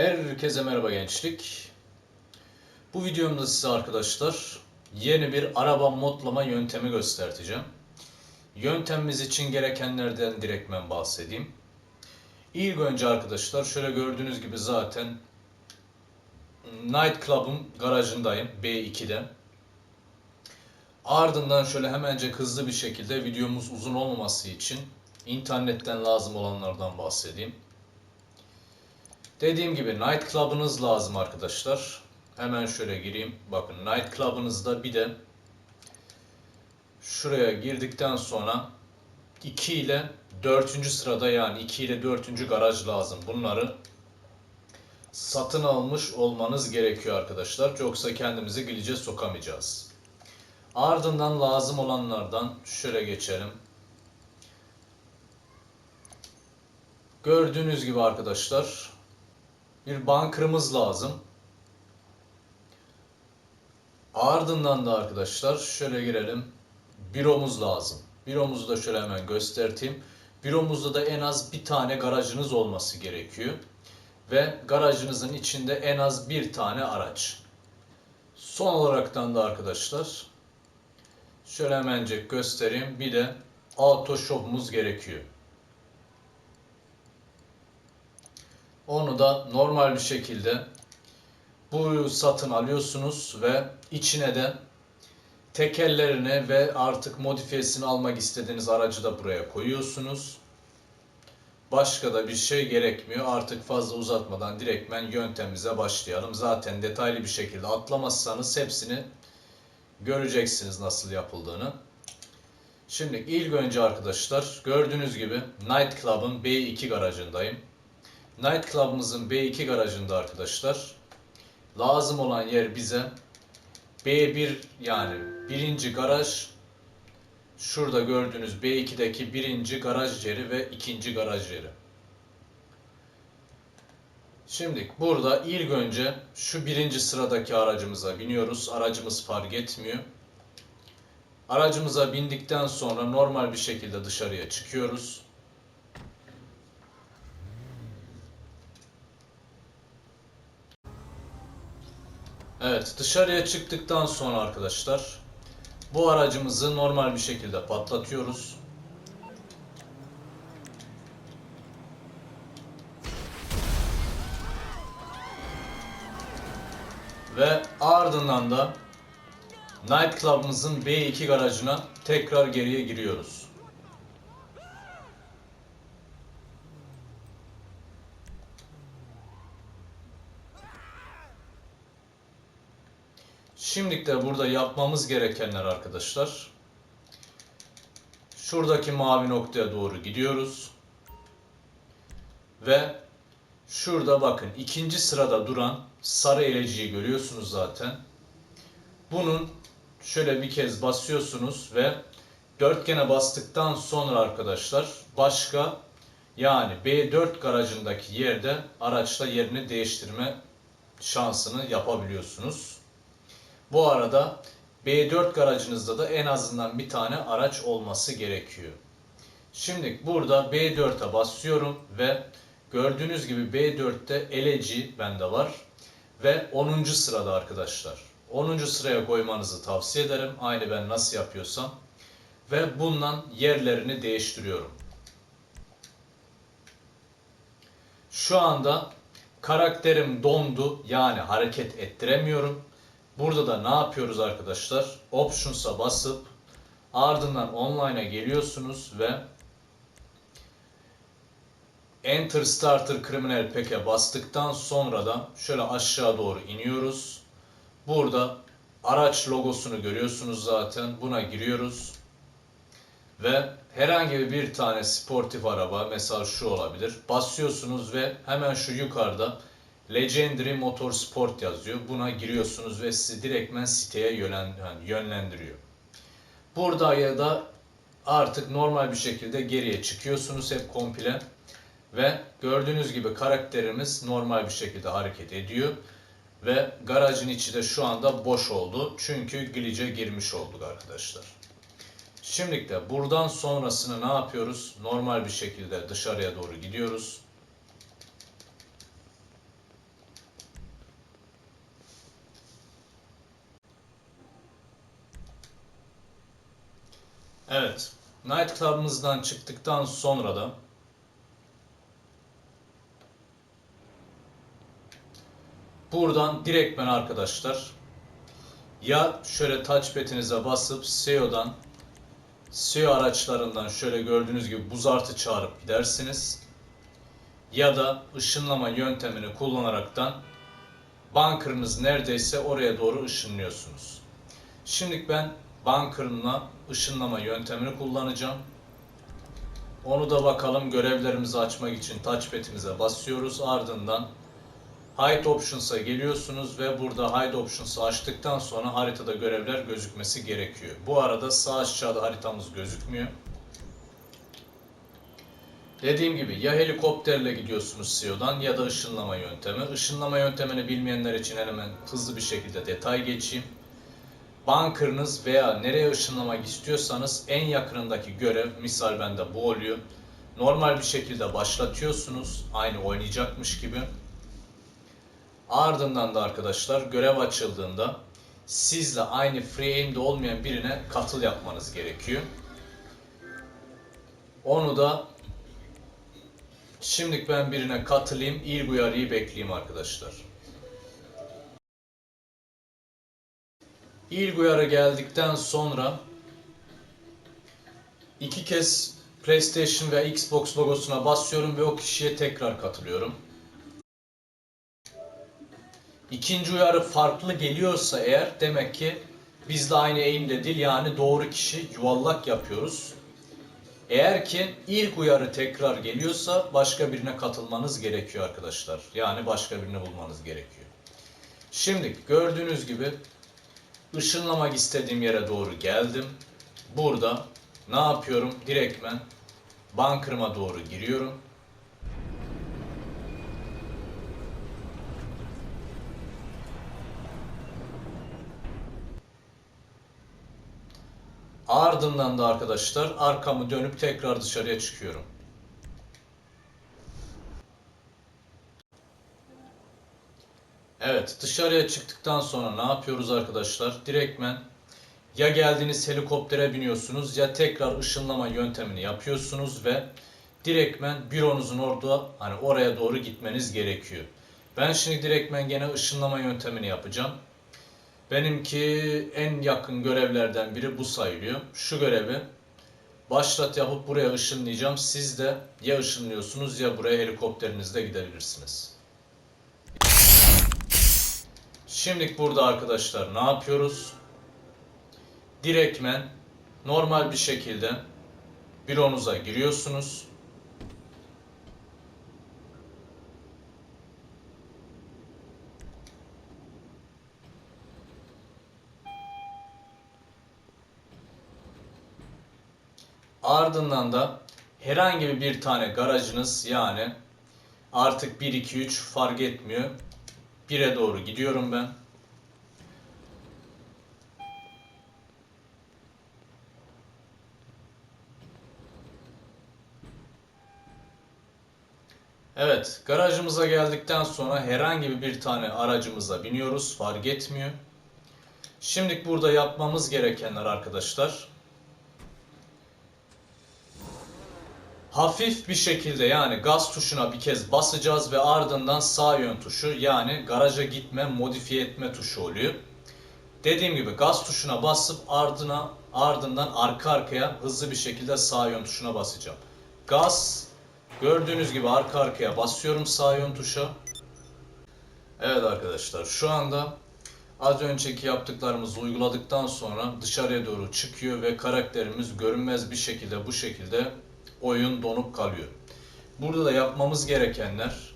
Herkese merhaba gençlik. Bu videomda size arkadaşlar yeni bir araba modlama yöntemi göstereceğim. Yöntemimiz için gerekenlerden direktmen bahsedeyim. İlk önce arkadaşlar şöyle gördüğünüz gibi zaten Night Club'ın garajındayım B2'de. Ardından şöyle hemencek hızlı bir şekilde videomuz uzun olmaması için internetten lazım olanlardan bahsedeyim. Dediğim gibi Night Club'ınız lazım arkadaşlar. Hemen şöyle gireyim. Bakın Night Club'ınızda bir de şuraya girdikten sonra 2 ile 4. sırada yani 2 ile 4. garaj lazım. Bunları satın almış olmanız gerekiyor arkadaşlar. Yoksa kendimizi glitch'e sokamayacağız. Ardından lazım olanlardan şöyle geçelim. Gördüğünüz gibi arkadaşlar bir bunker'ımız lazım. Ardından da arkadaşlar şöyle girelim. Büromuz lazım. Büromuzu da şöyle hemen göstereyim. Büromuzda da en az bir tane garajınız olması gerekiyor. Ve garajınızın içinde en az bir tane araç. Son olaraktan da arkadaşlar şöyle hemencek göstereyim. Bir de auto shop'umuz gerekiyor. Onu da normal bir şekilde bu satın alıyorsunuz ve içine de tekerlerini ve artık modifiyesini almak istediğiniz aracı da buraya koyuyorsunuz. Başka da bir şey gerekmiyor. Artık fazla uzatmadan direktmen yöntemimize başlayalım. Zaten detaylı bir şekilde atlamazsanız hepsini göreceksiniz nasıl yapıldığını. Şimdi ilk önce arkadaşlar gördüğünüz gibi Night Club'ın B2 garajındayım. Night Club'ımızın B2 garajında arkadaşlar. Lazım olan yer bize B1 yani birinci garaj şurada gördüğünüz B2'deki birinci garaj yeri ve ikinci garaj yeri. Şimdi burada ilk önce şu birinci sıradaki aracımıza biniyoruz. Aracımız fark etmiyor. Aracımıza bindikten sonra normal bir şekilde dışarıya çıkıyoruz. Evet dışarıya çıktıktan sonra arkadaşlar bu aracımızı normal bir şekilde patlatıyoruz. Ve ardından da Night Club'ımızın B2 garajına tekrar geriye giriyoruz. Şimdi de burada yapmamız gerekenler arkadaşlar. Şuradaki mavi noktaya doğru gidiyoruz. Ve şurada bakın ikinci sırada duran sarı eleciyi görüyorsunuz zaten. Bunun şöyle bir kez basıyorsunuz ve dörtgene bastıktan sonra arkadaşlar başka yani B4 garajındaki yerde araçla yerini değiştirme şansını yapabiliyorsunuz. Bu arada B4 garajınızda da en azından bir tane araç olması gerekiyor. Şimdi burada B4'e basıyorum ve gördüğünüz gibi B4'te eleci bende var ve 10. sırada arkadaşlar. 10. sıraya koymanızı tavsiye ederim. Aynı ben nasıl yapıyorsam. Ve bundan yerlerini değiştiriyorum. Şu anda karakterim dondu yani hareket ettiremiyorum. Burada da ne yapıyoruz arkadaşlar? Options'a basıp ardından online'a geliyorsunuz ve Enter Starter Criminal Pack'e bastıktan sonra da şöyle aşağı doğru iniyoruz. Burada araç logosunu görüyorsunuz zaten. Buna giriyoruz. Ve herhangi bir tane sportif araba mesela şu olabilir. Basıyorsunuz ve hemen şu yukarıda Legendary Motorsport yazıyor. Buna giriyorsunuz ve sizi direktmen siteye yönlendiriyor. Burada ya da artık normal bir şekilde geriye çıkıyorsunuz hep komple. Ve gördüğünüz gibi karakterimiz normal bir şekilde hareket ediyor. Ve garajın içi de şu anda boş oldu. Çünkü glitch'e girmiş olduk arkadaşlar. Şimdi de buradan sonrasını ne yapıyoruz? Normal bir şekilde dışarıya doğru gidiyoruz. Evet. Night Club'ımızdan çıktıktan sonra da buradan direktmen arkadaşlar ya şöyle touchpad'inize basıp SEO'dan SEO araçlarından şöyle gördüğünüz gibi buz artı çağırıp gidersiniz. Ya da ışınlama yöntemini kullanaraktan bunker'ınız neredeyse oraya doğru ışınlıyorsunuz. Şimdi ben bunker'ınla ışınlama yöntemini kullanacağım. Onu da bakalım görevlerimizi açmak için touchpad'imize basıyoruz. Ardından Hide Options'a geliyorsunuz ve burada Hide Options'ı açtıktan sonra haritada görevler gözükmesi gerekiyor. Bu arada sağ aşağıda haritamız gözükmüyor. Dediğim gibi ya helikopterle gidiyorsunuz CEO'dan ya da ışınlama yöntemi. Işınlama yöntemini bilmeyenler için hemen hızlı bir şekilde detay geçeyim. Bunker'ınız veya nereye ışınlamak istiyorsanız en yakınındaki görev, misal bende bu oluyor. Normal bir şekilde başlatıyorsunuz, aynı oynayacakmış gibi. Ardından da arkadaşlar görev açıldığında sizle aynı free aim'de olmayan birine katıl yapmanız gerekiyor. Onu da şimdilik ben birine katılayım, ilk uyarıyı bekleyeyim arkadaşlar. İlk uyarı geldikten sonra iki kez PlayStation ve Xbox logosuna basıyorum ve o kişiye tekrar katılıyorum. İkinci uyarı farklı geliyorsa eğer demek ki biz de aynı eğimde değil yani doğru kişi yuvarlak yapıyoruz. Eğer ki ilk uyarı tekrar geliyorsa başka birine katılmanız gerekiyor arkadaşlar. Yani başka birini bulmanız gerekiyor. Şimdi gördüğünüz gibi ışınlamak istediğim yere doğru geldim. Burada ne yapıyorum? Direktmen bunker'ıma doğru giriyorum. Ardından da arkadaşlar arkamı dönüp tekrar dışarıya çıkıyorum. Evet dışarıya çıktıktan sonra ne yapıyoruz arkadaşlar? Direktmen ya geldiğiniz helikoptere biniyorsunuz ya tekrar ışınlama yöntemini yapıyorsunuz ve direktmen büronuzun orada hani oraya doğru gitmeniz gerekiyor. Ben şimdi direktmen gene ışınlama yöntemini yapacağım. Benimki en yakın görevlerden biri bu sayılıyor. Şu görevi başlat yapıp buraya ışınlayacağım. Siz de ya ışınlıyorsunuz ya buraya helikopterinizle gidebilirsiniz. Şimdilik burada arkadaşlar ne yapıyoruz? Direktmen normal bir şekilde büronuza giriyorsunuz. Ardından da herhangi bir tane garajınız yani artık 1 2 3 fark etmiyor. 1'e doğru gidiyorum ben. Evet, garajımıza geldikten sonra herhangi bir tane aracımıza biniyoruz, fark etmiyor. Şimdi burada yapmamız gerekenler arkadaşlar. Hafif bir şekilde yani gaz tuşuna bir kez basacağız ve ardından sağ yön tuşu yani garaja gitme, modifiye etme tuşu oluyor. Dediğim gibi gaz tuşuna basıp ardına ardından arka arkaya hızlı bir şekilde sağ yön tuşuna basacağım. Gaz gördüğünüz gibi arka arkaya basıyorum sağ yön tuşa. Evet arkadaşlar şu anda az önceki yaptıklarımızı uyguladıktan sonra dışarıya doğru çıkıyor ve karakterimiz görünmez bir şekilde bu şekilde oyun donup kalıyor. Burada da yapmamız gerekenler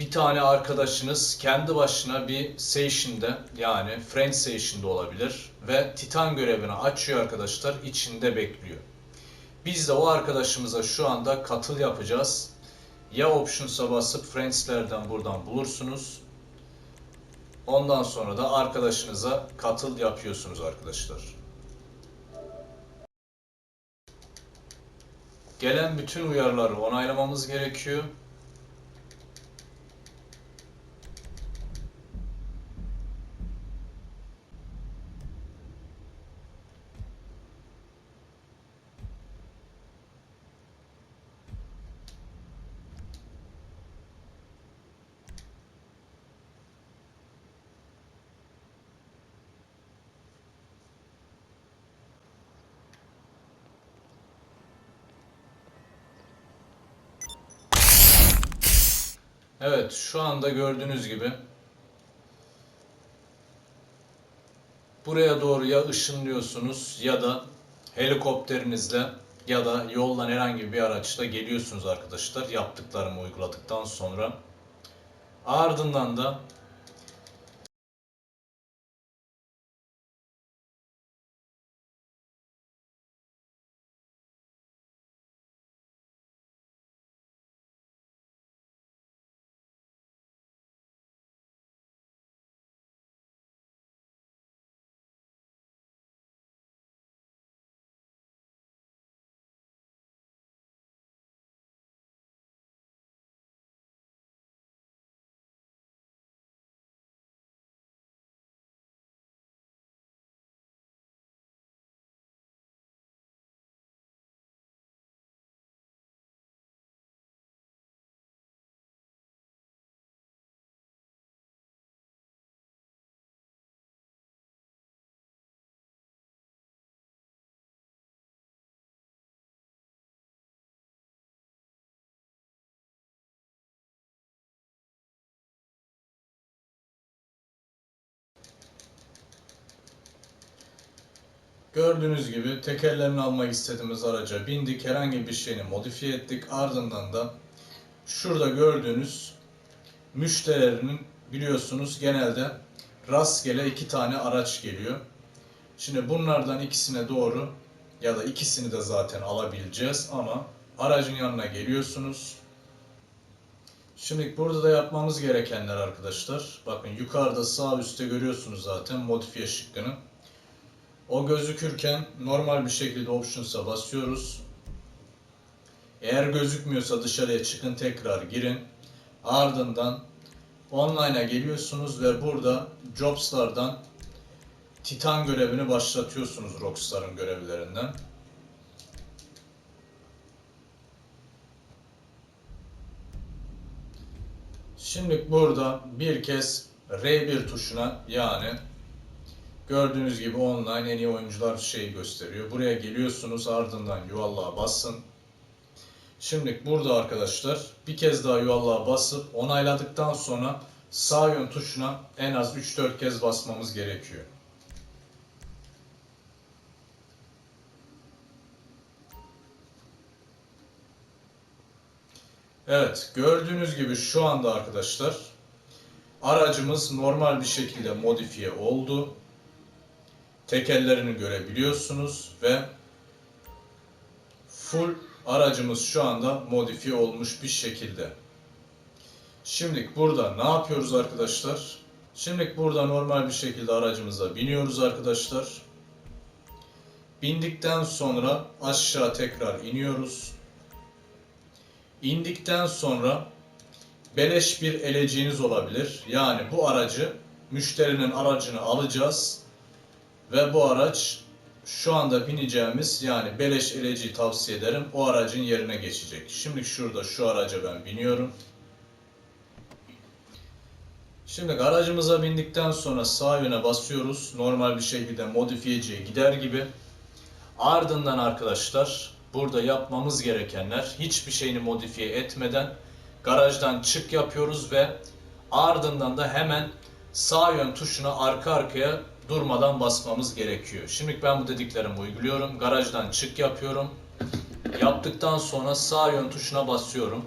bir tane arkadaşınız kendi başına bir station'da yani friend station'da olabilir ve titan görevini açıyor arkadaşlar içinde bekliyor. Biz de o arkadaşımıza şu anda katıl yapacağız. Ya options'a basıp friends'lerden buradan bulursunuz. Ondan sonra da arkadaşınıza katıl yapıyorsunuz arkadaşlar. Gelen bütün uyarıları onaylamamız gerekiyor. Evet şu anda gördüğünüz gibi buraya doğru ya ışınlıyorsunuz ya da helikopterinizle ya da yoldan herhangi bir araçla geliyorsunuz arkadaşlar yaptıklarımı uyguladıktan sonra. Ardından da Gördüğünüz gibi tekerlerini almak istediğimiz araca bindik. Herhangi bir şeyini modifiye ettik. Ardından da şurada gördüğünüz müşterilerinin biliyorsunuz genelde rastgele iki tane araç geliyor. Şimdi bunlardan ikisine doğru ya da ikisini de zaten alabileceğiz ama aracın yanına geliyorsunuz. Şimdi burada da yapmamız gerekenler arkadaşlar. Bakın yukarıda sağ üstte görüyorsunuz zaten modifiye şıkkını. O gözükürken normal bir şekilde Options'a basıyoruz. Eğer gözükmüyorsa dışarıya çıkın tekrar girin. Ardından Online'a geliyorsunuz ve burada Jobs'lardan Titan görevini başlatıyorsunuz Rockstar'ın görevlerinden. Şimdi burada bir kez R1 tuşuna yani Gördüğünüz gibi online en iyi oyuncular şeyi gösteriyor. Buraya geliyorsunuz ardından yuvarlığa basın. Şimdi burada arkadaşlar bir kez daha yuvarlığa basıp onayladıktan sonra sağ yön tuşuna en az 3-4 kez basmamız gerekiyor. Evet gördüğünüz gibi şu anda arkadaşlar aracımız normal bir şekilde modifiye oldu tekerlerini görebiliyorsunuz ve full aracımız şu anda modifiye olmuş bir şekilde. Şimdi burada ne yapıyoruz arkadaşlar? Şimdi burada normal bir şekilde aracımıza biniyoruz arkadaşlar. Bindikten sonra aşağı tekrar iniyoruz. İndikten sonra beleş bir eleciğiniz olabilir. Yani bu aracı müşterinin aracını alacağız ve bu araç şu anda bineceğimiz yani beleş eleci tavsiye ederim. O aracın yerine geçecek. Şimdi şurada şu araca ben biniyorum. Şimdi aracımıza bindikten sonra sağ yöne basıyoruz. Normal bir şekilde modifiyeciye gider gibi. Ardından arkadaşlar burada yapmamız gerekenler hiçbir şeyini modifiye etmeden garajdan çık yapıyoruz ve ardından da hemen sağ yön tuşuna arka arkaya durmadan basmamız gerekiyor. Şimdi ben bu dediklerimi uyguluyorum. Garajdan çık yapıyorum. Yaptıktan sonra sağ yön tuşuna basıyorum.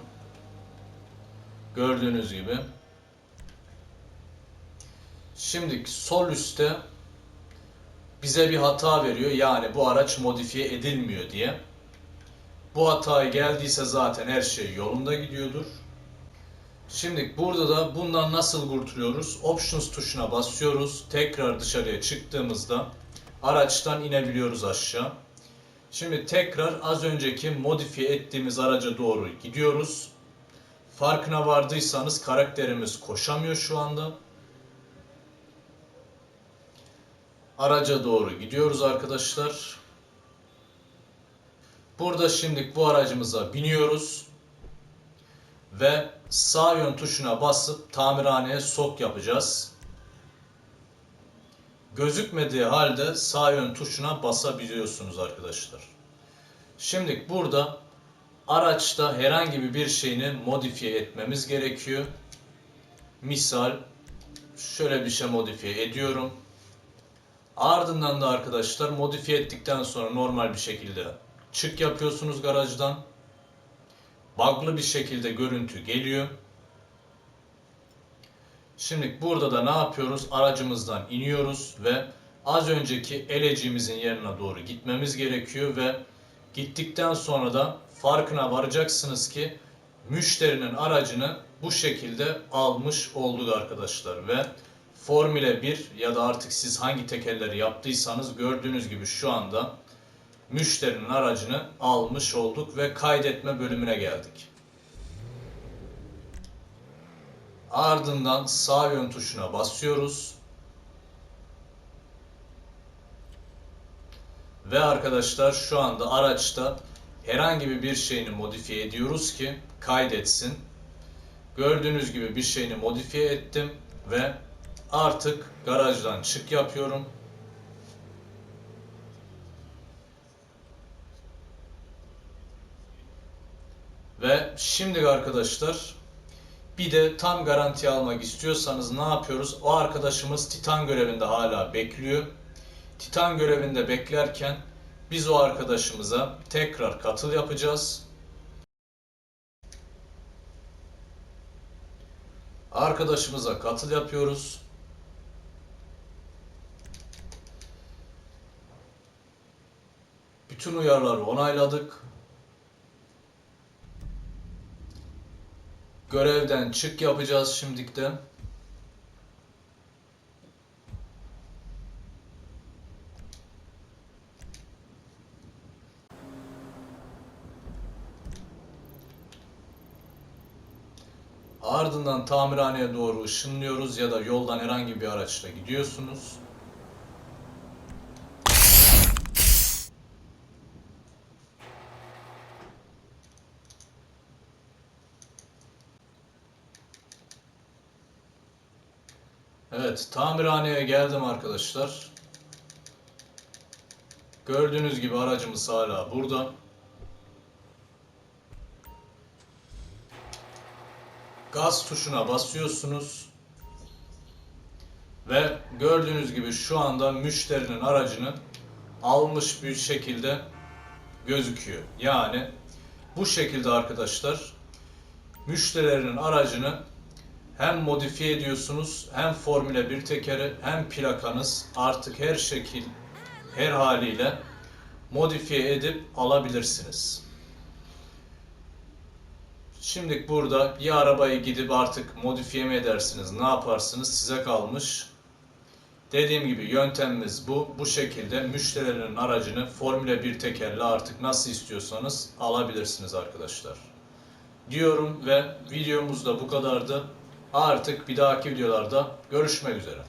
Gördüğünüz gibi. Şimdi sol üstte bize bir hata veriyor. Yani bu araç modifiye edilmiyor diye. Bu hatayı geldiyse zaten her şey yolunda gidiyordur. Şimdi burada da bundan nasıl kurtuluyoruz? Options tuşuna basıyoruz. Tekrar dışarıya çıktığımızda araçtan inebiliyoruz aşağı. Şimdi tekrar az önceki modifiye ettiğimiz araca doğru gidiyoruz. Farkına vardıysanız karakterimiz koşamıyor şu anda. Araca doğru gidiyoruz arkadaşlar. Burada şimdi bu aracımıza biniyoruz ve sağ yön tuşuna basıp tamirhaneye sok yapacağız. Gözükmediği halde sağ yön tuşuna basabiliyorsunuz arkadaşlar. Şimdi burada araçta herhangi bir şeyini modifiye etmemiz gerekiyor. Misal şöyle bir şey modifiye ediyorum. Ardından da arkadaşlar modifiye ettikten sonra normal bir şekilde çık yapıyorsunuz garajdan. Bug'lı bir şekilde görüntü geliyor. Şimdi burada da ne yapıyoruz? Aracımızdan iniyoruz ve az önceki eleciğimizin yerine doğru gitmemiz gerekiyor ve gittikten sonra da farkına varacaksınız ki müşterinin aracını bu şekilde almış olduk arkadaşlar ve Formüle 1 ya da artık siz hangi tekerleri yaptıysanız gördüğünüz gibi şu anda müşterinin aracını almış olduk ve kaydetme bölümüne geldik. Ardından sağ yön tuşuna basıyoruz. Ve arkadaşlar şu anda araçta herhangi bir şeyini modifiye ediyoruz ki kaydetsin. Gördüğünüz gibi bir şeyini modifiye ettim ve artık garajdan çık yapıyorum. Ve şimdi arkadaşlar bir de tam garanti almak istiyorsanız ne yapıyoruz? O arkadaşımız Titan görevinde hala bekliyor. Titan görevinde beklerken biz o arkadaşımıza tekrar katıl yapacağız. Arkadaşımıza katıl yapıyoruz. Bütün uyarıları onayladık. Görevden çık yapacağız şimdilikte. Ardından tamirhaneye doğru ışınlıyoruz ya da yoldan herhangi bir araçla gidiyorsunuz. Evet, tamirhaneye geldim arkadaşlar. Gördüğünüz gibi aracımız hala burada. Gaz tuşuna basıyorsunuz. Ve gördüğünüz gibi şu anda müşterinin aracını almış bir şekilde gözüküyor. Yani bu şekilde arkadaşlar müşterilerinin aracını hem modifiye ediyorsunuz hem Formüle 1 tekeri hem plakanız artık her şekil her haliyle modifiye edip alabilirsiniz. Şimdi burada bir arabayı gidip artık modifiye mi edersiniz, ne yaparsınız size kalmış. Dediğim gibi yöntemimiz bu. Bu şekilde müşterilerin aracını Formüle 1 tekerle artık nasıl istiyorsanız alabilirsiniz arkadaşlar. Diyorum ve videomuz da bu kadardı. Artık bir dahaki videolarda görüşmek üzere.